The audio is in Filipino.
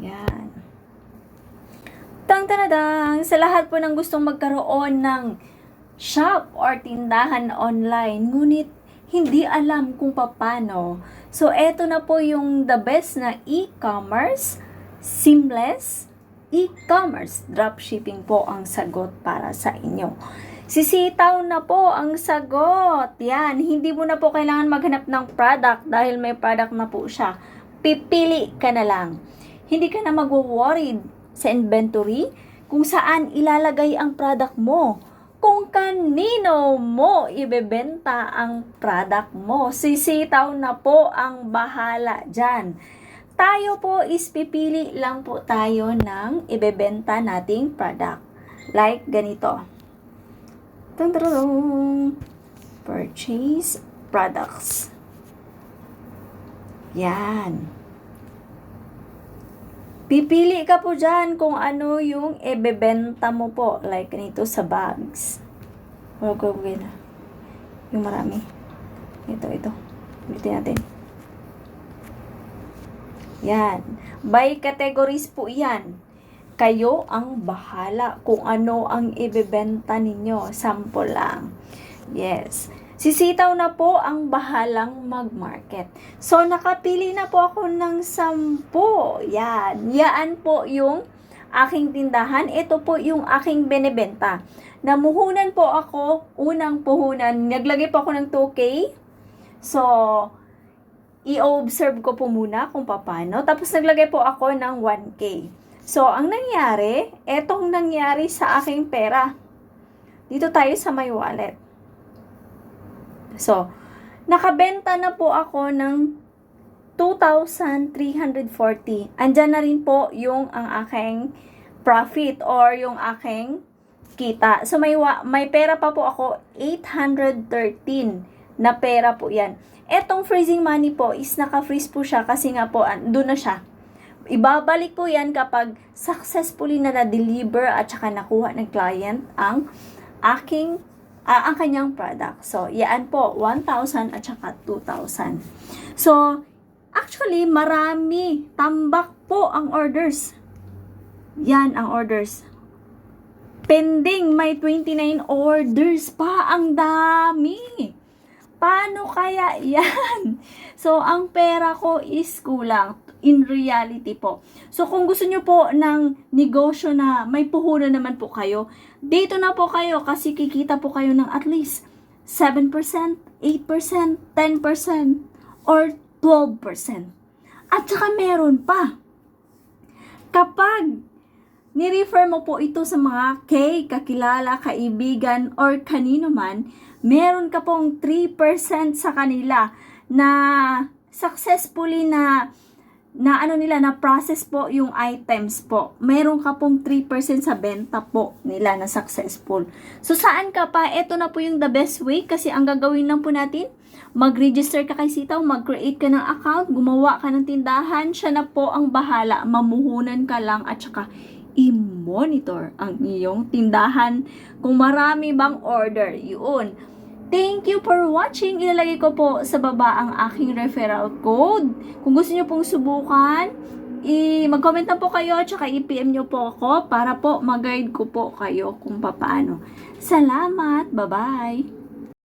Yan. Tang tanadang! Sa lahat po ng gustong magkaroon ng shop or tindahan online, ngunit hindi alam kung paano. So, eto na po yung the best na e-commerce, seamless, e-commerce, dropshipping po ang sagot para sa inyo. Sisitaw na po ang sagot. Yan, hindi mo na po kailangan maghanap ng product dahil may product na po siya. Pipili ka na lang. Hindi ka na mag-worried sa inventory kung saan ilalagay ang product mo. Kung kanino mo ibebenta ang product mo. Sisitaw na po ang bahala dyan. Tayo po is pipili lang po tayo ng ibebenta nating product. Like ganito. Dun, dun. Purchase products. Yan. Pipili ka po dyan kung ano yung ibebenta mo po. Like nito sa bags. Huwag ko na. Yung marami. Ito, ito. Ulitin natin. Yan. By categories po yan. Kayo ang bahala kung ano ang ibebenta ninyo. Sample lang. Yes. Sisitaw na po ang bahalang mag-market. So, nakapili na po ako ng sampo. Yan. Yan po yung aking tindahan. Ito po yung aking benebenta. Namuhunan po ako, unang puhunan. Naglagay po ako ng 2K. So, i-observe ko po muna kung paano. Tapos, naglagay po ako ng 1K. So, ang nangyari, etong nangyari sa aking pera. Dito tayo sa my wallet. So, nakabenta na po ako ng 2,340. Andyan na rin po yung ang aking profit or yung aking kita. So, may, may pera pa po ako, 813 na pera po yan. Etong freezing money po is naka-freeze po siya kasi nga po, doon na siya. Ibabalik po yan kapag successfully na na-deliver at saka nakuha ng client ang aking ah, ang kanyang product. So, yan po, 1,000 at saka 2,000. So, actually, marami. Tambak po ang orders. Yan ang orders. Pending, may 29 orders pa. Ang dami. Paano kaya yan? So, ang pera ko is kulang in reality po. So, kung gusto nyo po ng negosyo na may puhunan naman po kayo, dito na po kayo kasi kikita po kayo ng at least 7%, 8%, 10%, or 12%. At saka meron pa. Kapag ni-refer mo po ito sa mga kay, kakilala, kaibigan, or kanino man, meron ka pong 3% sa kanila na successfully na na ano nila, na process po yung items po. Meron ka pong 3% sa benta po nila na successful. So, saan ka pa? Ito na po yung the best way kasi ang gagawin lang po natin, mag-register ka kay Sitaw, mag-create ka ng account, gumawa ka ng tindahan, siya na po ang bahala. Mamuhunan ka lang at saka i-monitor ang iyong tindahan. Kung marami bang order, yun. Thank you for watching. Ilalagay ko po sa baba ang aking referral code. Kung gusto niyo pong subukan, mag-comment na po kayo at saka i-PM niyo po ako para po mag-guide ko po kayo kung paano. Salamat! Bye-bye!